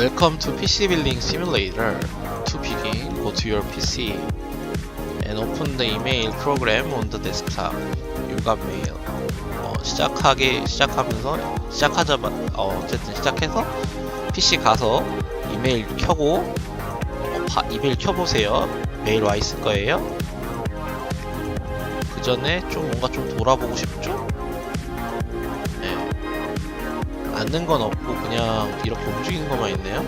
Welcome to PC Building Simulator. To begin, go to your PC and open the email program on the desktop. You got mail. 어, 시작하게 시작하면서 시작하자마 어, 어쨌든 시작해서 PC 가서 이메일 켜고 어, 바- 이메일 켜보세요. 메일 와 있을 거예요. 그 전에 좀 뭔가 좀 돌아보고 싶죠? 앉는 건 없고 그냥 이렇게 움직이는 것만 있네요.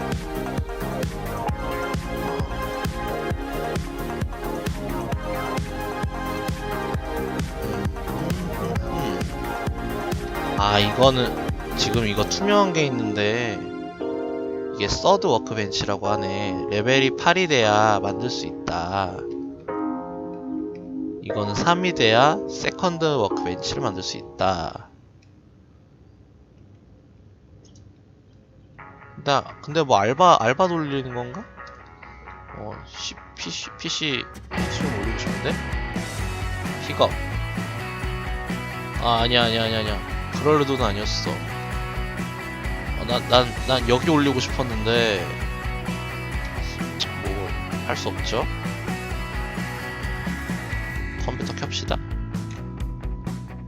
아 이거는 지금 이거 투명한 게 있는데 이게 서드 워크벤치라고 하네. 레벨이 8이 돼야 만들 수 있다. 이거는 3이 돼야 세컨드 워크벤치를 만들 수 있다. 나 근데 뭐 알바 알바 돌리는 건가? 어 C, PC PC 좀 올리고 싶은데? 픽업. 아 아니야 아니야 아니야 아니야. 그럴 의도는 아니었어. 어, 난, 난, 난 여기 올리고 싶었는데 뭐 할 수 없죠. 컴퓨터 켭시다.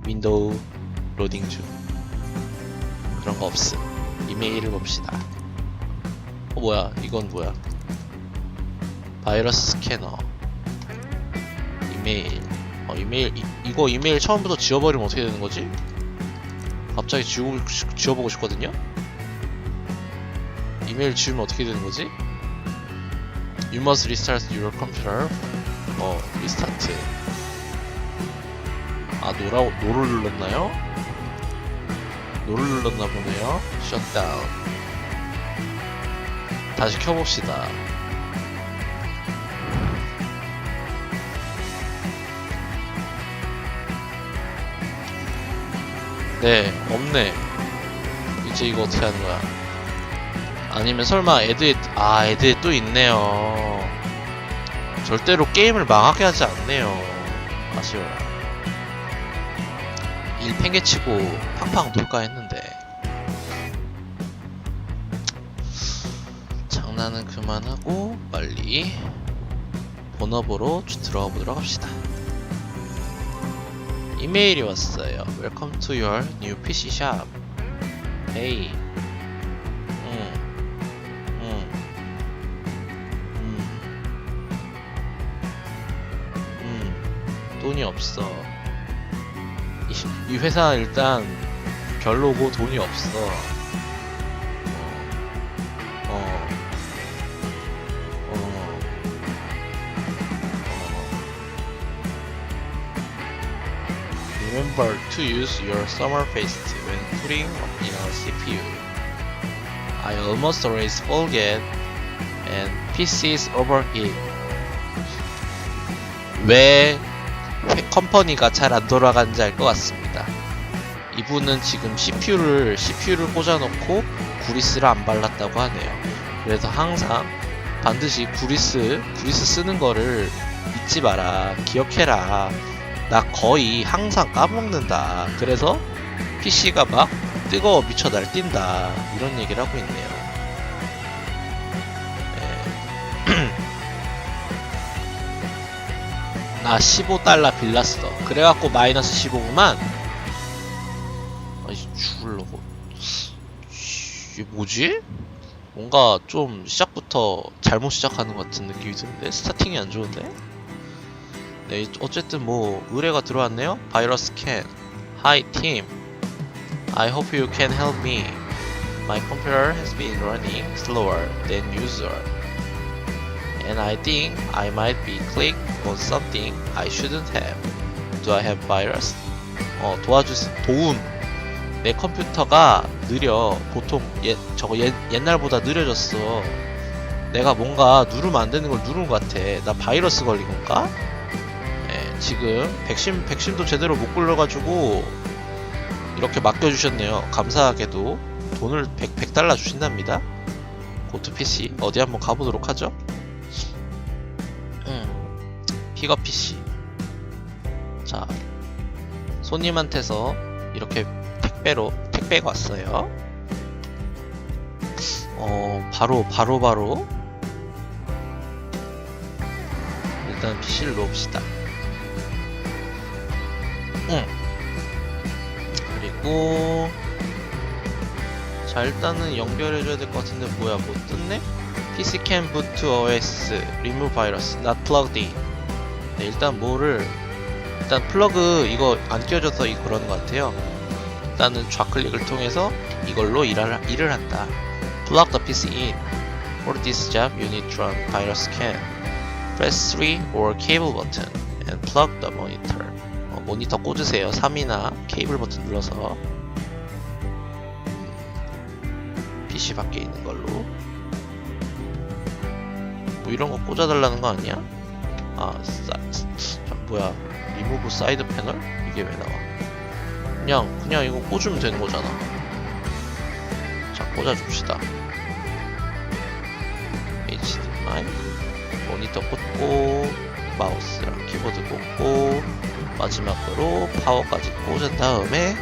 윈도우 로딩 중. 그런 거 없음. 이메일을 봅시다 어 뭐야 이건 뭐야 바이러스 스캐너 이메일 어 이메일 이, 이거 이메일 처음부터 지워버리면 어떻게 되는 거지? 갑자기 지워, 지워보고 싶거든요? 이메일 지우면 어떻게 되는 거지? You must restart your computer 어 리스타트 아 노라, 노를 눌렀나요? 노를 눌렀나 보네요 셧 다시 켜봅시다. 네 없네. 이제 이거 어떻게 하는 거야? 아니면 설마 애드에 아 애드에 또 있네요. 절대로 게임을 망하게 하지 않네요. 아쉬워요 일 팽개치고 팡팡 놀까 했는데 장난은 그만하고 빨리 본업으로 들어가 보도록 합시다 이메일이 왔어요 Welcome to your new PC shop Hey 응 응. 음. 음. 돈이 없어. 이, 이 회사 일단 별로고 돈이 없어. 어. Remember to use your summer paste when putting in a CPU. I almost always forget and PCs overheat. 왜 회- 컴퍼니가 잘 안 돌아가는지 알 것 같습니다. 이분은 지금 CPU를 CPU를 꽂아놓고 구리스를 안 발랐다고 하네요. 그래서 항상 반드시 구리스 구리스 쓰는 거를 잊지 마라. 기억해라. 나 거의 항상 까먹는다. 그래서 PC가 막 뜨거워 미쳐 날뛴다. 이런 얘기를 하고 있네요. 네. 나 15달러 빌랐어. 그래갖고 마이너스 15구만. 아이 죽을라고. 이게 뭐지? 뭔가 좀 시작부터 잘못 시작하는 것 같은 느낌이 드는데 스타팅이 안 좋은데? 네 어쨌든 뭐 의뢰가 들어왔네요. 바이러스 캔. Hi team. I hope you can help me. My computer has been running slower than usual. and I think I might be clicked on something I shouldn't have. Do I have virus? 어, 도와주세요. 도움. 내 컴퓨터가 느려. 보통 옛, 저거 옛, 옛날보다 느려졌어. 내가 뭔가 누르면 안 되는 걸 누른 것 같아. 나 바이러스 걸린 건가? 네, 지금 백신, 백신도 제대로 못 굴려가지고 이렇게 맡겨주셨네요. 감사하게도 돈을 100, 100달러 주신답니다. 고트 PC 어디 한번 가보도록 하죠. 음, 픽업 PC. 자, 손님한테서 이렇게 택배로 택배가 왔어요. 어 바로 바로 바로 일단 PC를 놓읍시다. 응. 그리고 자 일단은 연결해줘야 될 것 같은데 뭐야 뭐 떴네? PC can boot to OS remove virus not plugged in 네, 일단 뭐를 일단 플러그 이거 안 껴져서 이 그러는 것 같아요 일단은 좌클릭을 통해서 이걸로 일을, 일을 한다 plug the PC in for this job you need to run virus scan press 3 or cable button and plug the monitor 어, 모니터 꽂으세요 3이나 케이블 버튼 눌러서 PC 밖에 있는 걸로 뭐 이런 거 꽂아달라는 거 아니야? 아, 사, 참, 뭐야 리무브 사이드 패널? 이게 왜 나와? 그냥 그냥 이거 꽂으면 되는 거잖아. 자 꽂아줍시다. HDMI 모니터 꽂고 마우스랑 키보드 꽂고 마지막으로 파워까지 꽂은 다음에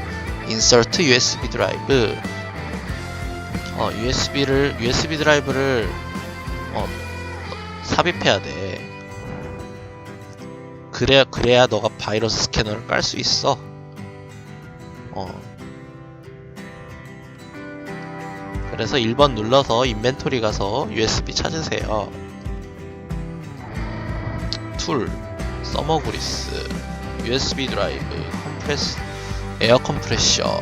인서트 USB 드라이브 어 USB를 USB 드라이브를 어 삽입해야 돼. 그래야 그래야 너가 바이러스 스캐너를 깔 수 있어. 어. 그래서 1번 눌러서 인벤토리 가서 USB 찾으세요. 툴, 서머 그리스, USB 드라이브, 컴프레스, 에어 컴프레셔.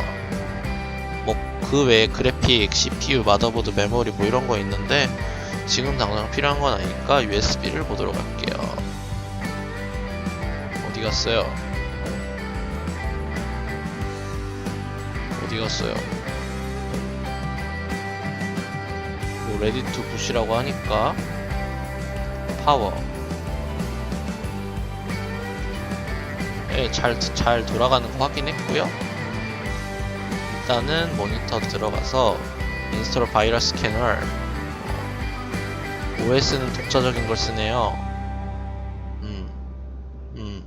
뭐 그 외에 그래픽, CPU, 마더보드, 메모리 뭐 이런 거 있는데 지금 당장 필요한 건 아니니까 USB를 보도록 할게요. 어디 갔어요? 어디 갔어요? 뭐 레디 투 푸시라고 하니까 파워 예, 잘, 잘 돌아가는 거 확인했고요. 일단은 모니터 들어가서 인스톨 바이러스 스캐너 OS는 독자적인 걸 쓰네요. 음, 음.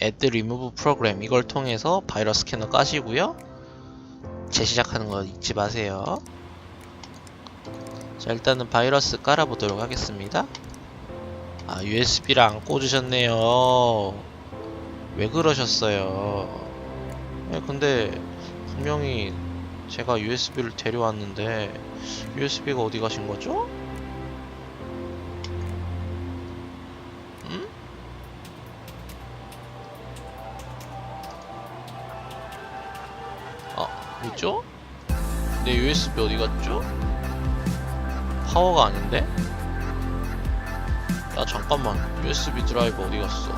remove program 이걸 통해서 바이러스 스캐너 까시고요. 재시작하는 거 잊지 마세요. 자 일단은 바이러스 깔아보도록 하겠습니다 아 USB를 안 꽂으셨네요 왜 그러셨어요 네, 근데 분명히 제가 USB를 데려왔는데 USB가 어디 가신 거죠? 음? 아, 뭐죠? 내 USB 어디 갔죠? 파워가 아닌데? 야 잠깐만 USB 드라이브 어디 갔어?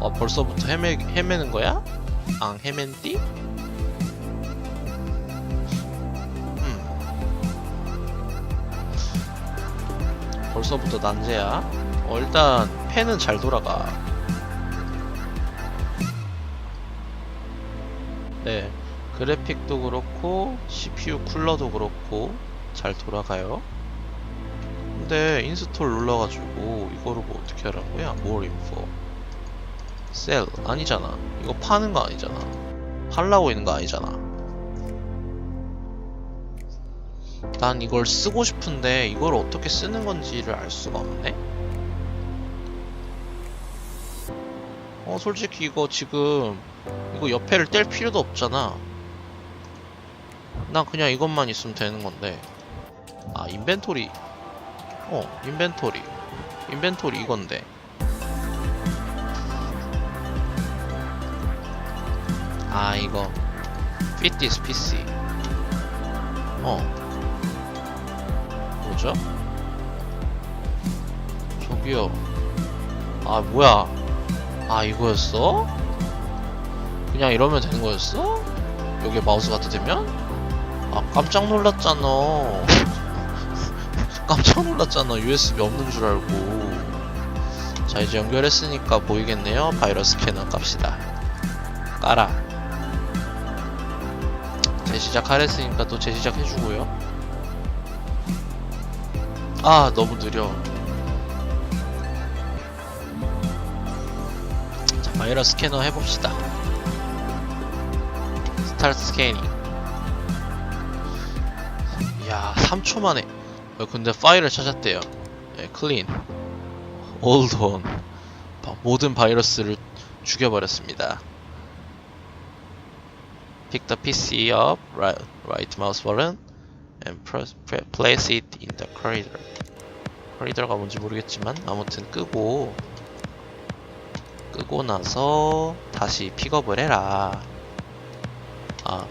아 벌써부터 헤매, 헤매는 거야? 앙 헤맨띠? 음. 벌써부터 난제야. 어 일단 펜은 잘 돌아가. 네 그래픽도 그렇고 CPU 쿨러도 그렇고 잘 돌아가요. 근데 인스톨 눌러가지고 이거를 뭐 어떻게 거야? more info. 셀 아니잖아. 이거 파는 거 아니잖아. 팔라고 있는 거 아니잖아. 난 이걸 쓰고 싶은데 이걸 어떻게 쓰는 건지를 알 수가 없네. 어 솔직히 이거 지금 이거 옆에를 뗄 필요도 없잖아. 난 그냥 이것만 있으면 되는 건데. 아 인벤토리 어 인벤토리 인벤토리 이건데 아 이거 fit this PC 어 뭐죠? 저기요 아 뭐야 아 이거였어? 그냥 이러면 되는 거였어? 여기에 마우스 갖다 대면? 아 깜짝 놀랐잖아 깜짝 놀랐잖아. USB 없는 줄 알고. 자 이제 연결했으니까 보이겠네요. 바이러스 스캐너 깝시다. 깔아 재시작 하랬으니까 또 재시작 해주고요. 아 너무 느려. 자 바이러스 스캐너 해봅시다. 스타트 스캐닝. 이야 3초 만에. 어, 근데 파일을 찾았대요 네, 클린 올드온 모든 바이러스를 죽여버렸습니다 Pick the PC up, right, right mouse button, and press, pre- place it in the corridor. corridor가 뭔지 모르겠지만 아무튼 끄고 끄고 나서 다시 픽업을 해라. 아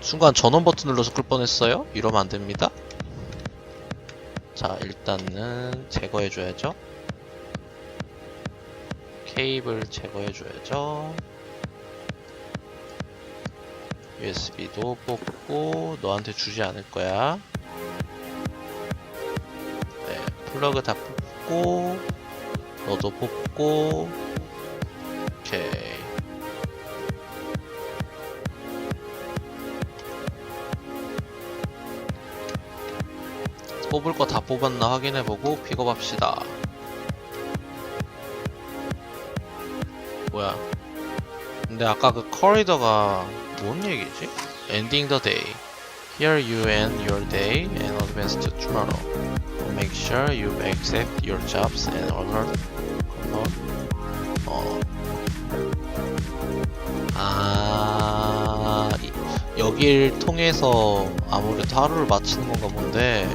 순간 전원 버튼 눌러서 끌 뻔했어요. 이러면 안 됩니다. 자 일단은 제거해 줘야죠. 케이블 제거해 줘야죠. USB도 뽑고 너한테 주지 않을 거야. 네, 플러그 다 뽑고 너도 뽑고 오케이. 뽑을 거 다 뽑았나 확인해보고 픽업합시다. 뭐야? 근데 아까 그 커리더가 뭔 얘기지? Ending the day. Here you end your day and advance to tomorrow. Make sure you accept your jobs and other 어. 아, 이- 여길 통해서 아무래도 하루를 마치는 건가 본데.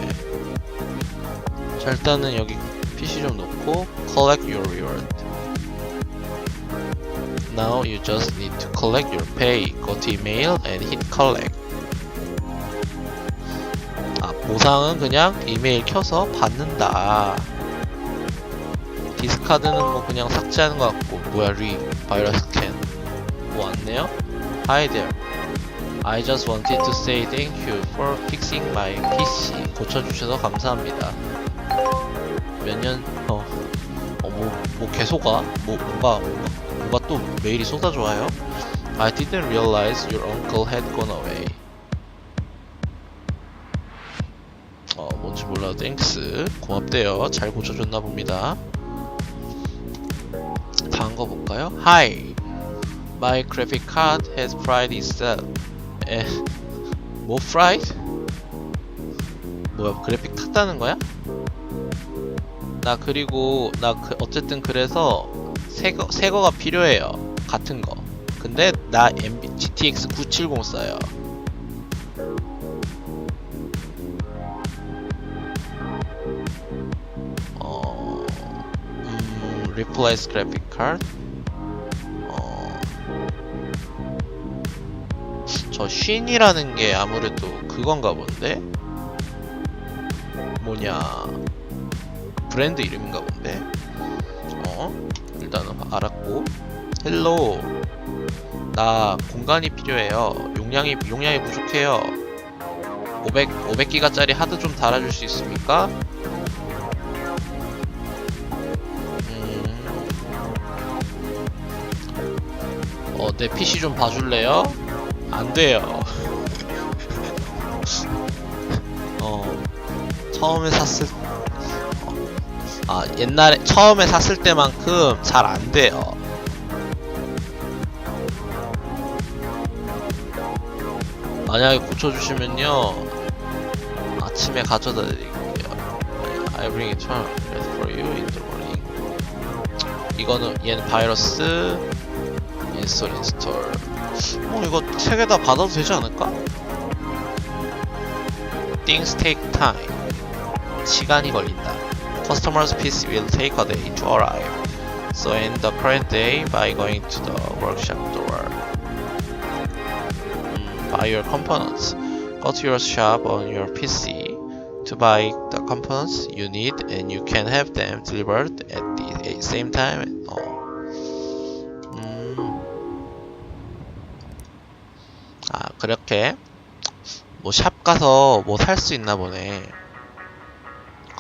자, 일단은 여기 PC 좀 놓고 collect your reward. Now you just need to collect your pay. Go to email and hit collect. 아, 보상은 그냥 이메일 켜서 받는다. 디스카드는 뭐 그냥 삭제하는 것 같고 뭐야 리 바이러스 캔. 뭐 왔네요? Hi there. I just wanted to say thank you for fixing my PC. 고쳐주셔서 감사합니다. 몇 년, 어, 어, 뭐, 뭐 계속 와? 뭐, 뭔가, 뭔가, 뭔가 또 메일이 쏟아져 와요? I didn't realize your uncle had gone away. 어, 뭔지 몰라도 땡스. 고맙대요. 잘 고쳐줬나 봅니다. 다음 거 볼까요? Hi. My graphic card has fried itself. 에, 뭐 fried? 뭐야, 그래픽 탔다는 거야? 나 그리고 나 그, 어쨌든 그래서 새거 새거가 필요해요. 같은 거. 근데 나 MB, GTX 970 써요. 어, 음, replace graphic card. 어, 저 쉰이라는 게 아무래도 그건가 본데. 뭐냐. 브랜드 이름인가 본데. 어? 일단은 알았고. 헬로. 나 공간이 필요해요. 용량이 용량이 부족해요. 500 500기가짜리 하드 좀 달아줄 수 있습니까? 음. 어, 내 PC 좀 봐줄래요? 안 돼요. 어, 처음에 샀을 아, 옛날에 처음에 샀을 때만큼 잘 안 돼요. 만약에 고쳐주시면요 아침에 가져다 드릴게요. I bring it home for you in the morning. 이거는 얘는 바이러스 인스톨 인스톨. 어 이거 세개다 받아도 되지 않을까? Things take time. 시간이 걸린다. Customer's PC will take a day to arrive. So end the current day by going to the workshop door. Mm, buy your components. Go to your shop on your PC to buy the components you need and you can have them delivered at the same time. 어. 음. 아, 그렇게 뭐 샵 가서 뭐 살 수 있나 보네.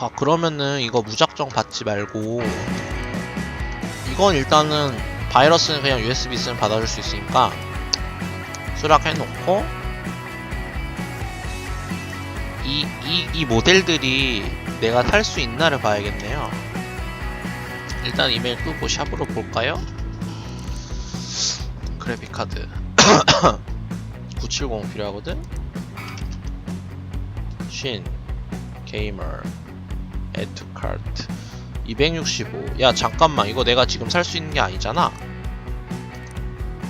아, 그러면은 이거 무작정 받지 말고 이건 일단은 바이러스는 그냥 USB 있으면 받아줄 수 있으니까 수락해놓고 이, 이, 이 모델들이 내가 살수 있나를 봐야겠네요. 일단 이메일 끄고 샵으로 볼까요? 그래픽카드 970 필요하거든? 신 게이머 에투 카트 265. 야 잠깐만 이거 내가 지금 살 수 있는 게 아니잖아.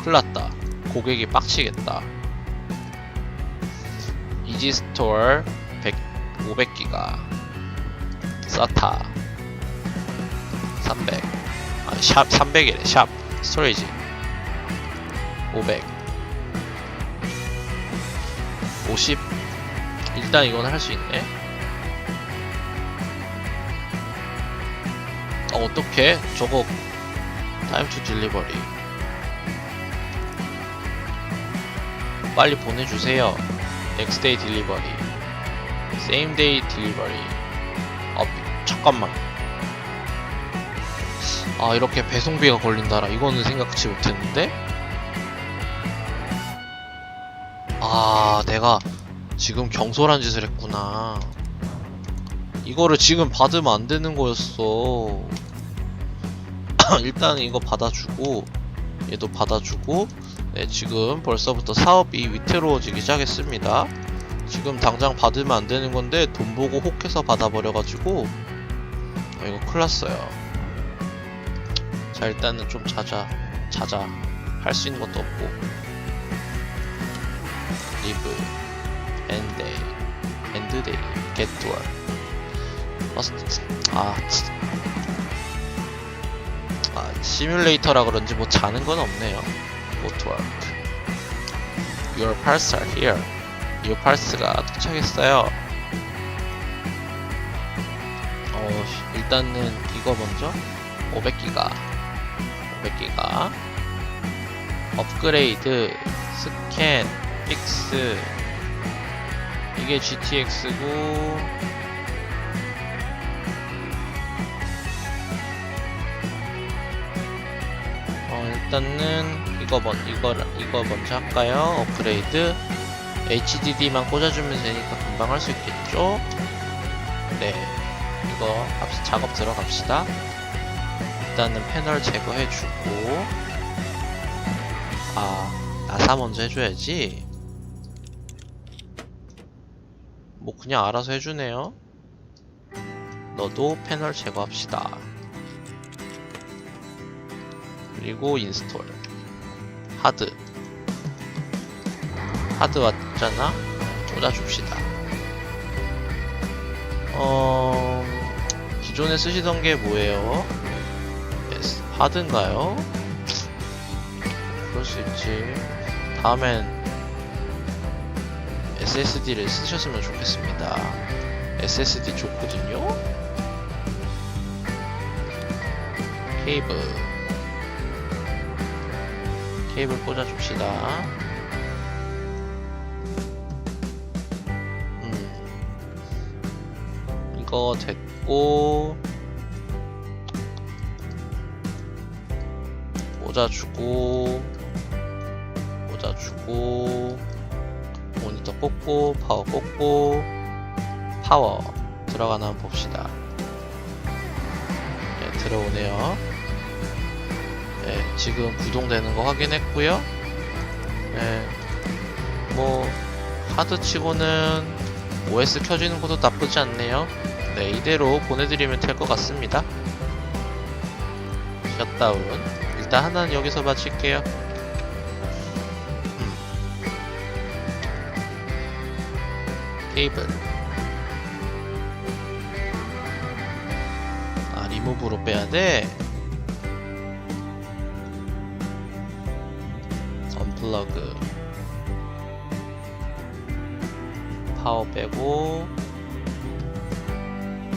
큰일났다. 고객이 빡치겠다. 이지 스토어 100, 500기가 사타 300. 아니 샵 300이래. 샵 스토리지 500. 50. 일단 이건 할 수 있네. 어떡해? 저거 타임 투 딜리버리? 빨리 보내주세요. 넥스트 데이 딜리버리 세임 데이 딜리버리 아 잠깐만. 아 이렇게 배송비가 걸린다라. 이거는 생각지 못했는데? 아 내가 지금 경솔한 짓을 했구나. 이거를 지금 받으면 안 되는 거였어. 일단 이거 받아주고, 얘도 받아주고, 네, 지금 벌써부터 사업이 위태로워지기 시작했습니다. 지금 당장 받으면 안 되는 건데, 돈 보고 혹해서 받아버려가지고, 아, 이거 큰일 났어요. 자, 일단은 좀 자자. 자자. 할 수 있는 것도 없고. 리브. 엔데이. 엔드데이. 겟투어. 머스트 아, 치- 아 시뮬레이터라 그런지 뭐 자는 건 없네요. Work. Your parts are here. Your parts가 도착했어요. 어, 씨, 일단은 이거 먼저 500기가 500기가 업그레이드 스캔 픽스 이게 GTX고 일단은 이거 먼 이거 이거 먼저 할까요? 업그레이드 HDD만 꽂아주면 되니까 금방 할 수 있겠죠? 네, 이거 합- 작업 들어갑시다. 일단은 패널 제거해주고 아 나사 먼저 해줘야지. 뭐 그냥 알아서 해주네요. 너도 패널 제거합시다. 그리고 인스톨. 하드. 하드 왔잖아? 꽂아줍시다. 어 기존에 쓰시던 게 뭐예요? 하드인가요? 그럴 수 있지. 다음엔 SSD를 쓰셨으면 좋겠습니다. SSD 좋거든요? 케이블 케이블 꽂아줍시다. 음. 이거 됐고, 모자 주고, 모자 주고, 모니터 꽂고, 파워 꽂고, 파워 들어가나 봅시다. 네, 들어오네요. 네, 지금 구동되는 거 확인했고요. 네, 뭐 하드 치고는 OS 켜지는 것도 나쁘지 않네요. 네, 이대로 보내드리면 될 것 같습니다. 셧다운. 일단 하나는 여기서 마칠게요. 음. 케이블. 아, 리무브로 빼야 돼. 플러그. 파워 빼고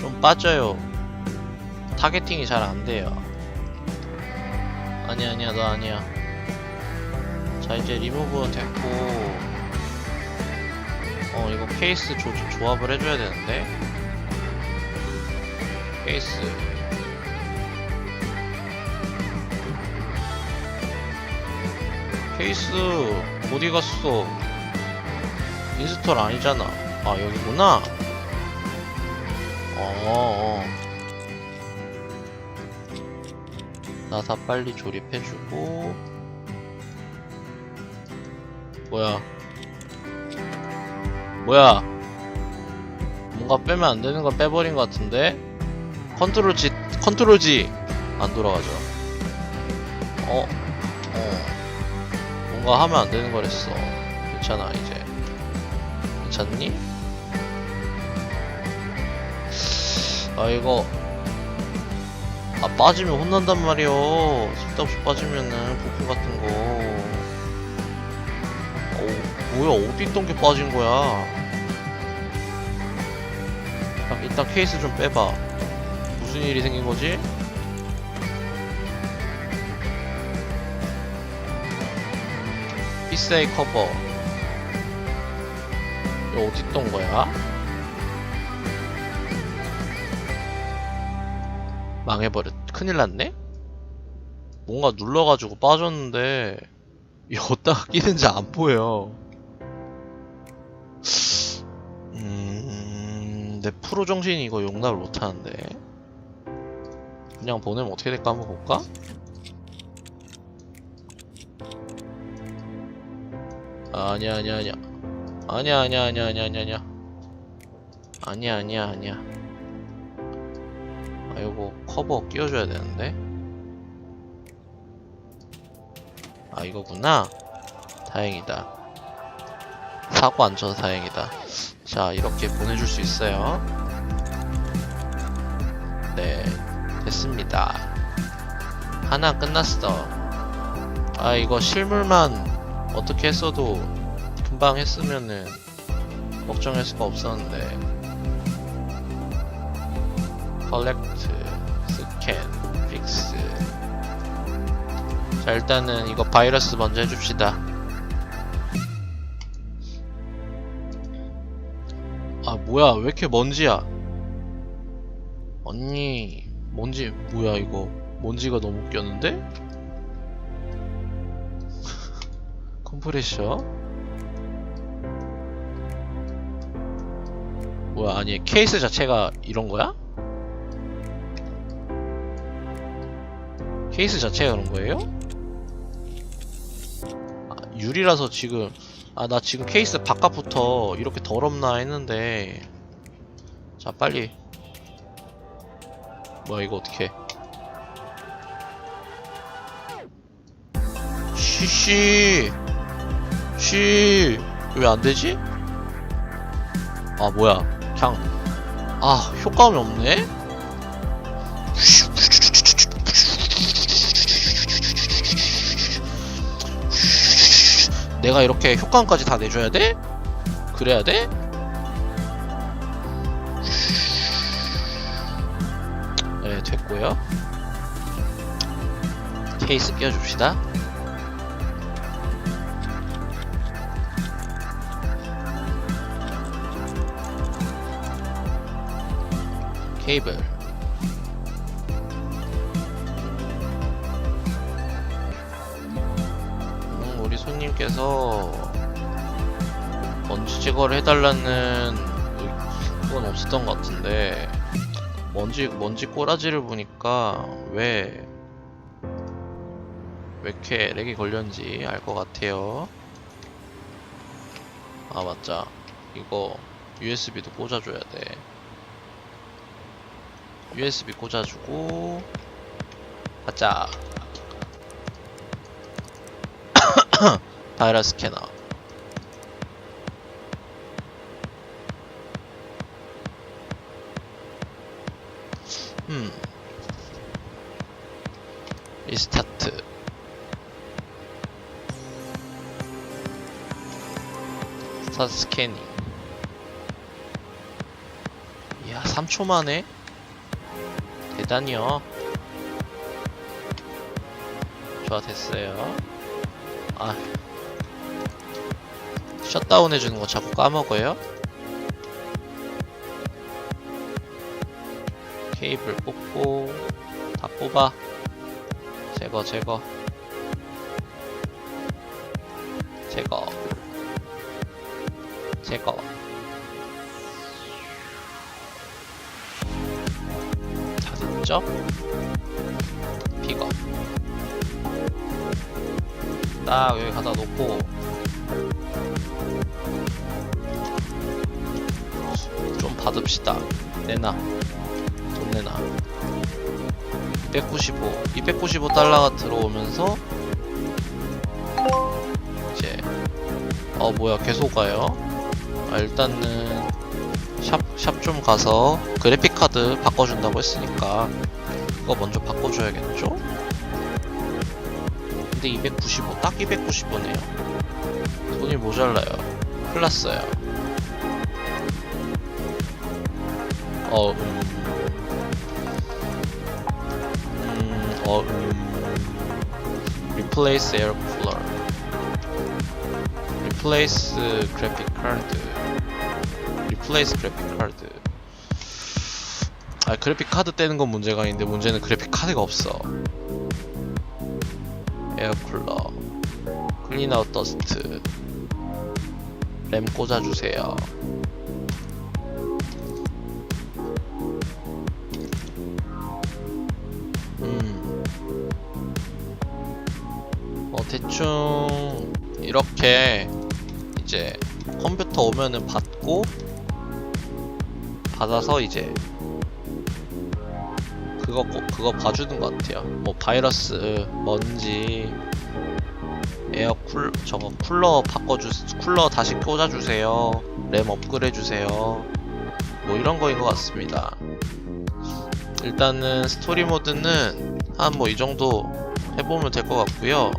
좀 빠져요. 타겟팅이 잘 안돼요. 아니야 아니야 너 아니야. 자 이제 리무브 됐고. 어 이거 케이스 조, 조합을 해줘야 되는데. 케이스 케이스 어디 갔어? 인스톨 아니잖아. 아 여기구나. 어. 어. 나사 빨리 조립해주고. 뭐야? 뭐야? 뭔가 빼면 안 되는 거 빼버린 것 같은데? 컨트롤 G, 컨트롤 G! 안 돌아가죠. 어, 어. 뭔가 하면 안 되는 거랬어. 괜찮아, 이제. 괜찮니? 아, 이거. 아, 빠지면 혼난단 말이요. 쓸데없이 빠지면은, 부품 같은 거. 어, 뭐야, 어디 있던 게 빠진 거야? 일단 케이스 좀 빼봐. 무슨 일이 생긴 거지? 피스의 커버. 이거 어디 있던 거야? 망해버렸, 큰일 났네? 뭔가 눌러가지고 빠졌는데, 이거 어디다가 끼는지 안 보여. 음, 내 프로 정신이 이거 용납을 못하는데. 그냥 보내면 어떻게 될까 한번 볼까? 아니야, 아니야, 아니야. 아니야, 아니야, 아니야, 아니야, 아니야, 아니야. 아니야, 아니야. 아, 이거 커버 끼워줘야 되는데. 아, 이거구나. 다행이다. 사고 안 쳐서 다행이다. 자, 이렇게 보내줄 수 있어요. 네, 됐습니다. 하나 끝났어. 아, 이거 실물만 어떻게 했어도 금방 했으면은 걱정할 수가 없었는데. 컬렉트, 스캔, 픽스. 자, 일단은 이거 바이러스 먼저 해줍시다. 아, 뭐야, 왜 이렇게 먼지야? 언니, 먼지, 뭐야, 이거. 먼지가 너무 꼈는데? 컴프레셔? 뭐야, 아니, 케이스 자체가 이런 거야? 케이스 자체가 그런 거예요? 아, 유리라서 지금 아 나 지금 케이스 바깥부터 이렇게 더럽나 했는데 자 빨리 뭐야 이거 어떻게 쉬쉬 쉬왜 안 되지? 아 뭐야 그냥 아 효과음이 없네? 내가 이렇게 효과음까지 다 내줘야 돼? 그래야 돼? 네, 됐고요. 케이스 끼워줍시다. 케이블. 음, 우리 손님께서 먼지 제거를 해달라는 건 없었던 것 같은데 먼지 먼지 꼬라지를 보니까 왜 왜 이렇게 렉이 걸렸는지 알 것 같아요. 아 맞자 이거 USB도 꽂아줘야 돼. USB 꽂아주고 가자. 바이러스 스캐너. 음. 리스타트. 스타트 스캐닝. 이야, 3초 만에? 대단히요. 좋아, 됐어요. 아. 셧다운 해주는 거 자꾸 까먹어요? 케이블 뽑고 다 뽑아 제거 제거 다 됐죠? 픽업 딱 여기 갖다 놓고 받읍시다. 내놔. 돈 내놔. 295. 295달러가 들어오면서 이제 어 뭐야 계속 가요? 아 일단은 샵 좀 가서 그래픽 카드 바꿔준다고 했으니까 그거 먼저 바꿔줘야겠죠? 근데 295, 딱 295네요. 돈이 모자라요. 큰일 났어요. 어, 음. 음, 어, 음. Replace air cooler. Replace graphic card. Replace graphic card. 아, 그래픽 카드 떼는 건 문제가 아닌데 문제는 그래픽 카드가 없어. 에어쿨러. 클린 아웃 더스트. 램 꽂아주세요. 음. 어, 대충, 이렇게, 이제, 컴퓨터 오면은 받고, 받아서 이제, 그거, 꼭- 그거 봐주는 것 같아요. 뭐, 바이러스, 먼지, 에어 쿨 저거 쿨러 바꿔주 쿨러 다시 꽂아주세요. 램 업그레이드 주세요. 뭐 이런 거인 것 같습니다. 일단은 스토리 모드는 한 뭐 이 정도 해보면 될 것 같고요